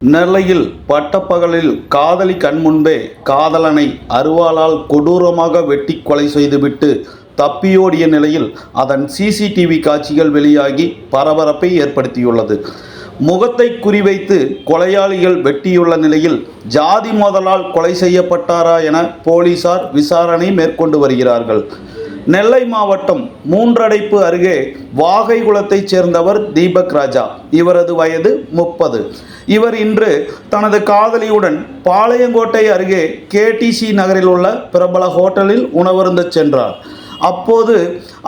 நெல்லையில் பட்டப்பகலில் காதலி கண்முன்பே காதலனை அருவாளால் கொடூரமாக வெட்டி கொலை செய்துவிட்டு தப்பியோடிய நிலையில் அதன் சிசிடிவி காட்சிகள் வெளியாகி பரபரப்பை ஏற்படுத்தியுள்ளது. முகத்தை குறிவைத்து கொலையாளிகள் வெட்டியுள்ள நிலையில் ஜாதி மோதலால் கொலை செய்யப்பட்டாரா என போலீசார் விசாரணை மேற்கொண்டு வருகிறார்கள். நெல்லை மாவட்டம் மூன்றடைப்பு அருகே வாகைகுளத்தைச் சேர்ந்தவர் தீபக் ராஜா. இவரது வயது முப்பது. இவர் இன்று தனது காதலியுடன் பாளையங்கோட்டை அருகே கேடிசி நகரில் உள்ள பிரபல ஹோட்டலில் உணவருந்து சென்றார். அப்போது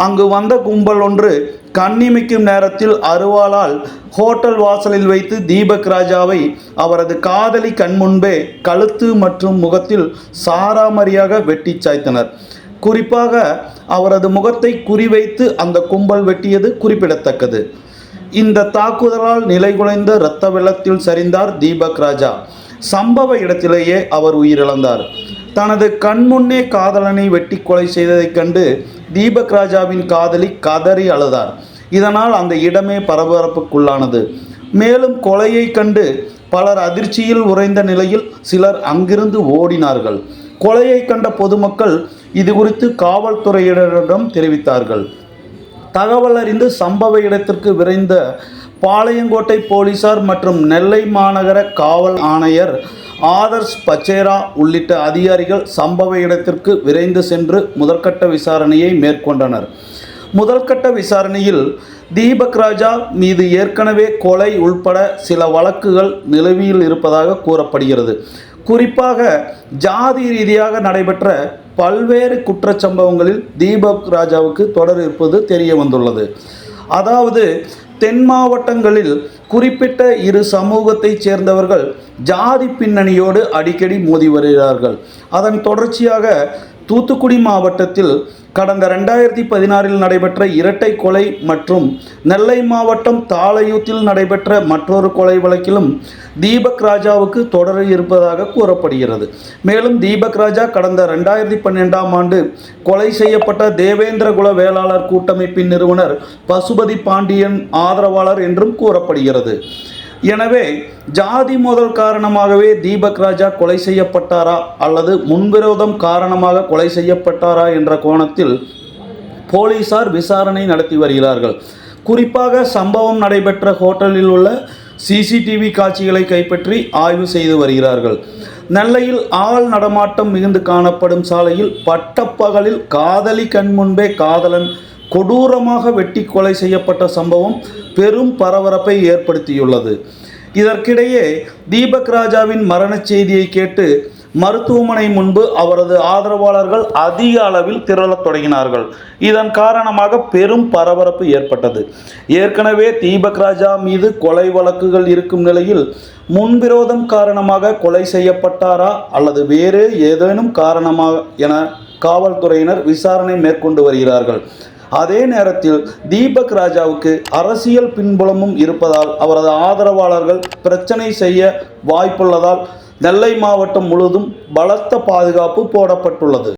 அங்கு வந்த கும்பல் ஒன்று கண்ணிமிக்கும் நேரத்தில் அருவாளால் ஹோட்டல் வாசலில் வைத்து தீபக் ராஜாவை அவரது காதலி கண்முன்பே கழுத்து மற்றும் முகத்தில் சாராமரியாக வெட்டி சாய்த்தனர். குறிப்பாக அவரது முகத்தை குறிவைத்து அந்த கும்பல் வெட்டியது குறிப்பிடத்தக்கது. இந்த தாக்குதலால் நிலைகுலைந்த இரத்த வெள்ளத்தில் சரிந்தார் தீபக் ராஜா. சம்பவ இடத்திலேயே அவர் உயிரிழந்தார். தனது கண்முன்னே காதலனை வெட்டி கொலை செய்ததைக் கண்டு தீபக் ராஜாவின் காதலி கதறி அழுதார். இதனால் அந்த இடமே பரபரப்புக்குள்ளானது. மேலும் கொலையை கண்டு பலர் அதிர்ச்சியில் உறைந்த நிலையில் சிலர் அங்கிருந்து ஓடினார்கள். கொலையை கண்ட பொதுமக்கள் இது குறித்து காவல்துறையினரிடம் தெரிவித்தார்கள். தகவல் அறிந்து சம்பவ இடத்திற்கு விரைந்த பாளையங்கோட்டை போலீசார் மற்றும் நெல்லை மாநகர காவல் ஆணையர் ஆதர்ஷ் பச்சேரா உள்ளிட்ட அதிகாரிகள் சம்பவ இடத்திற்கு விரைந்து சென்று முதற்கட்ட விசாரணையை மேற்கொண்டனர். முதல்கட்ட விசாரணையில் தீபக் ராஜா மீது ஏற்கனவே கொலை உள்பட சில வழக்குகள் நிலவியில் இருப்பதாக கூறப்படுகிறது. குறிப்பாக ஜாதி ரீதியாக நடைபெற்ற பல்வேறு குற்றச்சம்பவங்களில் தீபக் ராஜாவுக்கு தொடர் இருப்பது தெரிய வந்துள்ளது. அதாவது தென் மாவட்டங்களில் குறிப்பிட்ட இரு சமூகத்தைச் சேர்ந்தவர்கள் ஜாதி பின்னணியோடு அடிக்கடி மோதி வருகிறார்கள். அதன் தொடர்ச்சியாக தூத்துக்குடி மாவட்டத்தில் கடந்த ரெண்டாயிரத்தி பதினாறில் நடைபெற்ற இரட்டை கொலை மற்றும் நெல்லை மாவட்டம் தாளையூத்தில் நடைபெற்ற மற்றொரு கொலை வழக்கிலும் தீபக் ராஜாவுக்கு தொடர் இருப்பதாக கூறப்படுகிறது. மேலும் தீபக் ராஜா கடந்த ரெண்டாயிரத்தி பன்னெண்டாம் ஆண்டு கொலை செய்யப்பட்ட தேவேந்திரகுல வேளாளர் கூட்டமைப்பின் நிறுவனர் பசுபதி பாண்டியன் ஆதரவாளர் என்றும் கூறப்படுகிறது. எனவே ஜாதி மோதல் காரணமாகவே தீபக் ராஜா கொலை செய்யப்பட்டாரா அல்லது முன்விரோதம் காரணமாக கொலை செய்யப்பட்டாரா என்ற கோணத்தில் போலீசார் விசாரணை நடத்தி வருகிறார்கள். குறிப்பாக சம்பவம் நடைபெற்ற ஹோட்டலில் உள்ள சிசிடிவி காட்சிகளை கைப்பற்றி ஆய்வு செய்து வருகிறார்கள். நெல்லையில் ஆள் நடமாட்டம் மிகுந்து காணப்படும் சாலையில் பட்டப்பகலில் காதலி கண் முன்பே காதலன் கொடூரமாக வெட்டி கொலை செய்யப்பட்ட சம்பவம் பெரும் பரபரப்பை ஏற்படுத்தியுள்ளது. இதற்கிடையே தீபக் ராஜாவின் மரணச் செய்தியை கேட்டு மருத்துவமனை முன்பு அவரது ஆதரவாளர்கள் அதிக அளவில் திரளத் தொடங்கினார்கள். இதன் காரணமாக பெரும் பரபரப்பு ஏற்பட்டது. ஏற்கனவே தீபக் ராஜா மீது கொலை வழக்குகள் இருக்கும் நிலையில் முன்விரோதம் காரணமாக கொலை செய்யப்பட்டாரா அல்லது வேறு ஏதேனும் காரணமாக என காவல்துறையினர் விசாரணை மேற்கொண்டு வருகிறார்கள். அதே நேரத்தில் தீபக் ராஜாவுக்கு அரசியல் பின்புலமும் இருப்பதால் அவரது ஆதரவாளர்கள் பிரச்சனை செய்ய வாய்ப்புள்ளதால் நெல்லை மாவட்டம் முழுவதும் பலத்த பாதுகாப்பு போடப்பட்டுள்ளது.